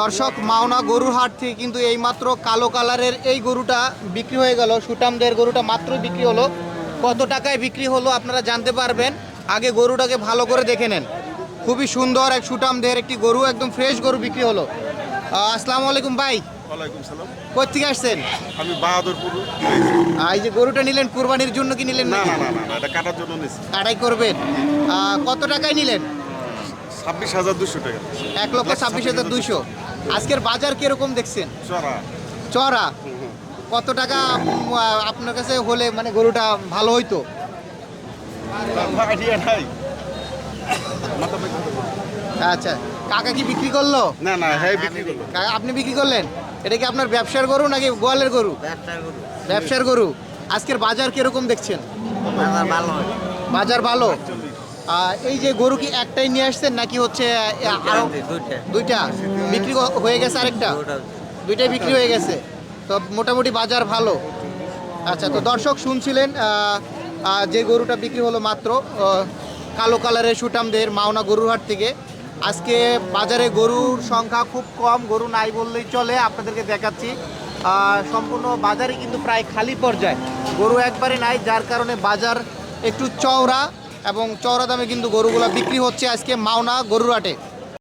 দর্শক মাওনা গরুর হাট থেকে কিন্তু এইমাত্র কালো কালারের এই গরুটা বিক্রি হয়ে গেল। সুটামদের গরুটা মাত্র বিক্রি হলো। কত টাকায় বিক্রি হলো আপনারা জানতে পারবেন। আগে গরুটাকে ভালো করে দেখে নেন। খুবই সুন্দর এক সুটামদের একটি গরু একদম ফ্রেশ গরু বিক্রি হলো। আসসালামু আলাইকুম ভাই। আসছেন? আমি বাহাদুরপুর। এই যে গরুটা নিলেন কুরবানির জন্য কি নিলেন না নাকি? না না না না, এটা কাটার জন্য নিছি। কাটাই করবেন। কত টাকায় নিলেন? ছাব্বিশ হাজার দুশো টাকা। এক লক্ষ ছাব্বিশ হাজার দুইশো। আজকের বাজার কীরকম দেখছেন? চড়া। চড়া? কত টাকা আপনার কাছে হলে মানে গরুটা ভালো হইতো। আচ্ছা কাকা কি বিক্রি করল? না না হ্যাঁ বিক্রি করল। আপনি বিক্রি করলেন? এটা কি আপনার ব্যবসার গরু নাকি গোয়ালের গরু। ব্যবসার গরু। আজকের বাজার কীরকম দেখছেন? বাজার ভালো। বাজার ভালো? এই যে গরু কি একটাই নিয়ে আসছেন নাকি হচ্ছে আরও দুইটা। বিক্রি হয়ে গেছে আরেকটা? দুইটাই বিক্রি হয়ে গেছে। তো মোটামুটি বাজার ভালো। আচ্ছা তো দর্শক শুনছিলেন যে গরুটা বিক্রি হলো মাত্র কালো কালারের সুটামদের মাওনা গরুর হাট থেকে। আজকে বাজারে গরুর সংখ্যা খুব কম গরু নাই বললেই চলে আপনাদেরকে দেখাচ্ছি। সম্পূর্ণ বাজারে কিন্তু প্রায় খালি পর্যায়ে। গরু একবারে নাই যার কারণে বাজার একটু চওড়া। এবং চওড়া দামে কিন্তু গরুগুলো বিক্রি হচ্ছে আজকে মাওনা গরুর হাটে